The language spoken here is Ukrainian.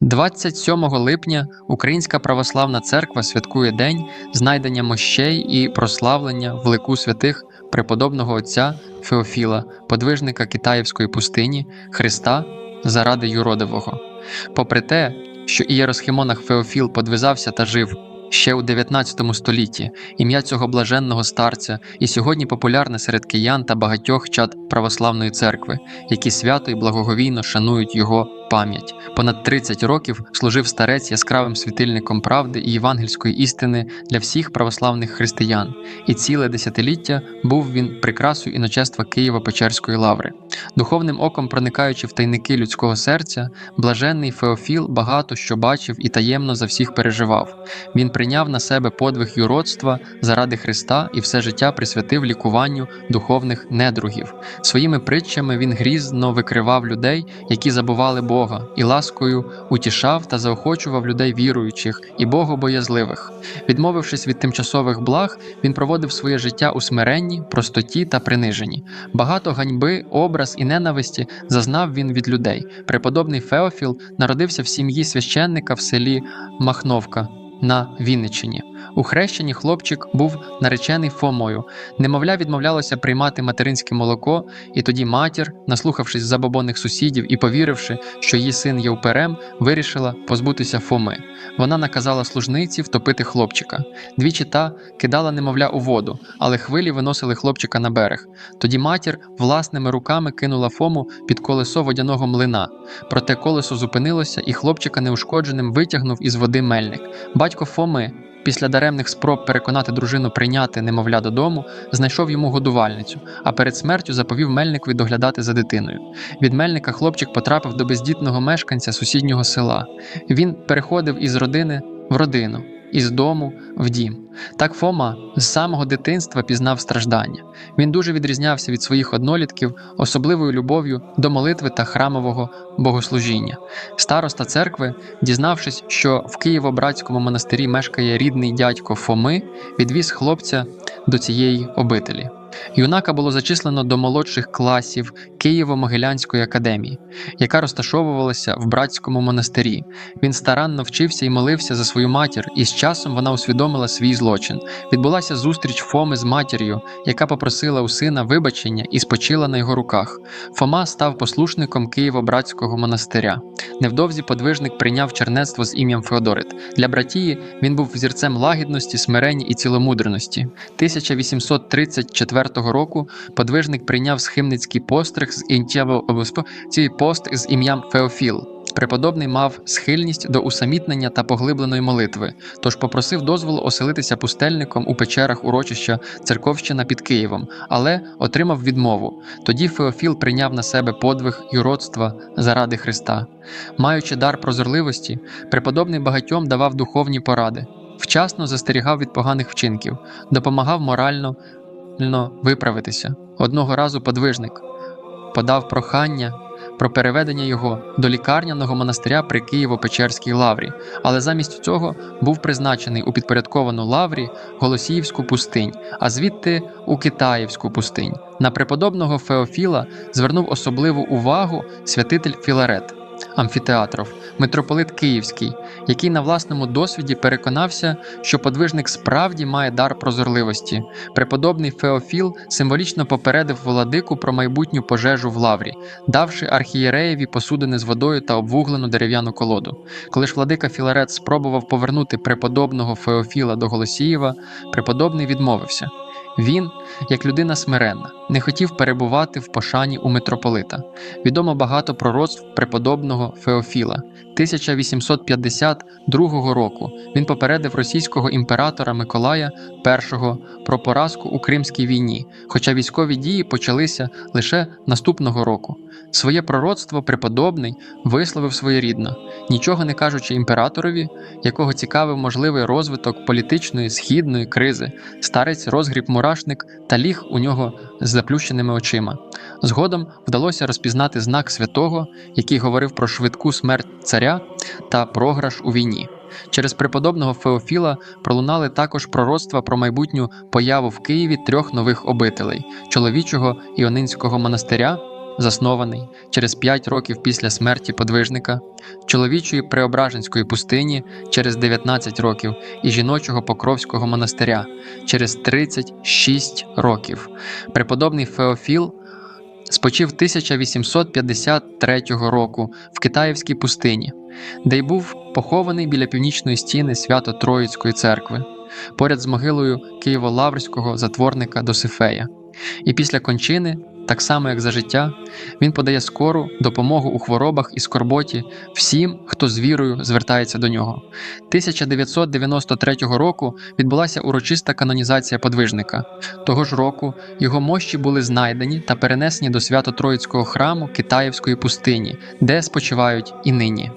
27 липня Українська православна церква святкує день знайдення мощей і прославлення в лику святих преподобного отця Феофіла, подвижника Китаївської пустині, Христа заради юродивого. Попри те, що ієросхимонах Феофіл подвизався та жив ще у 19 столітті, ім'я цього блаженного старця і сьогодні популярне серед киян та багатьох чад православної церкви, які свято і благоговійно шанують його пам'ять. Понад 30 років служив старець яскравим світильником правди і євангельської істини для всіх православних християн, і ціле десятиліття був він прикрасою іночества Києво-Печерської лаври. Духовним оком проникаючи в тайники людського серця, блаженний Феофіл багато що бачив і таємно за всіх переживав. Він прийняв на себе подвиг юродства заради Христа і все життя присвятив лікуванню духовних недругів. Своїми притчами він грізно викривав людей, які забували Бога, і ласкою утішав та заохочував людей віруючих і богобоязливих. Відмовившись від тимчасових благ, він проводив своє життя у смиренні, простоті та приниженні. Багато ганьби, образ і ненависті зазнав він від людей. Преподобний Феофіл народився в сім'ї священника в селі Махновка на Вінниччині. У хрещенні хлопчик був наречений Фомою. Немовля відмовлялося приймати материнське молоко, і тоді матір, наслухавшись забобонних сусідів і повіривши, що її син є уперем, вирішила позбутися Фоми. Вона наказала служниці втопити хлопчика. Двічі та кидала немовля у воду, але хвилі виносили хлопчика на берег. Тоді матір власними руками кинула Фому під колесо водяного млина. Проте колесо зупинилося, і хлопчика неушкодженим витягнув із води мельник. Батько Фоми. Після даремних спроб переконати дружину прийняти немовля додому, знайшов йому годувальницю, а перед смертю заповів мельникові доглядати за дитиною. Від мельника хлопчик потрапив до бездітного мешканця сусіднього села. Він переходив із родини в родину, із дому в дім. Так Фома з самого дитинства пізнав страждання. Він дуже відрізнявся від своїх однолітків особливою любов'ю до молитви та храмового богослужіння. Староста церкви, дізнавшись, що в Києво-Братському монастирі мешкає рідний дядько Фоми, відвіз хлопця до цієї обителі. Юнака було зачислено до молодших класів Києво-Могилянської академії, яка розташовувалася в братському монастирі. Він старанно вчився і молився за свою матір, і з часом вона усвідомила свій злочин. Відбулася зустріч Фоми з матір'ю, яка попросила у сина вибачення і спочила на його руках. Фома став послушником Києво-Братського монастиря. Невдовзі подвижник прийняв чернецтво з ім'ям Феодорит. Для братії він був взірцем лагідності, смирення і ціломудрності. 1834 року подвижник прийняв схимницький постриг з цей пост з ім'ям Феофіл. Преподобний мав схильність до усамітнення та поглибленої молитви, тож попросив дозволу оселитися пустельником у печерах урочища Церковщина під Києвом, але отримав відмову. Тоді Феофіл прийняв на себе подвиг юродства заради Христа. Маючи дар прозорливості, преподобний багатьом давав духовні поради, вчасно застерігав від поганих вчинків, допомагав морально виправитися. Одного разу подвижник подав прохання про переведення його до лікарняного монастиря при Києво-Печерській лаврі, але замість цього був призначений у підпорядковану лаврі Голосіївську пустинь, а звідти у Китаївську пустинь. На преподобного Феофіла звернув особливу увагу святитель Філарет. Амфітеатров, митрополит Київський, який на власному досвіді переконався, що подвижник справді має дар прозорливості. Преподобний Феофіл символічно попередив владику про майбутню пожежу в лаврі, давши архієреєві посудини з водою та обвуглену дерев'яну колоду. Коли ж владика Філарет спробував повернути преподобного Феофіла до Голосієва, преподобний відмовився. Він, як людина смиренна, не хотів перебувати в пошані у митрополита. Відомо багато пророцтв преподобного Феофіла. 1852 року він попередив російського імператора Миколая І про поразку у Кримській війні, хоча військові дії почалися лише наступного року. Своє пророцтво преподобний висловив своєрідно, нічого не кажучи імператорові, якого цікавив можливий розвиток політичної східної кризи, старець розгріб мурашник та ліг у нього з заплющеними очима. Згодом вдалося розпізнати знак святого, який говорив про швидку смерть царя та програш у війні. Через преподобного Феофіла пролунали також пророцтва про майбутню появу в Києві трьох нових обителей чоловічого іонинського монастиря, заснований через 5 років після смерті подвижника, чоловічої Преображенської пустині через 19 років і жіночого Покровського монастиря через 36 років. Преподобний Феофіл спочив 1853 року в Китаївській пустині, де й був похований біля північної стіни свято Троїцької церкви, поряд з могилою Києво-Лаврського затворника Досифея. І після кончини, так само як за життя, він подає скору допомогу у хворобах і скорботі всім, хто з вірою звертається до нього. 1993 року відбулася урочиста канонізація подвижника. Того ж року його мощі були знайдені та перенесені до свято Троїцького храму Китаївської пустині, де спочивають і нині.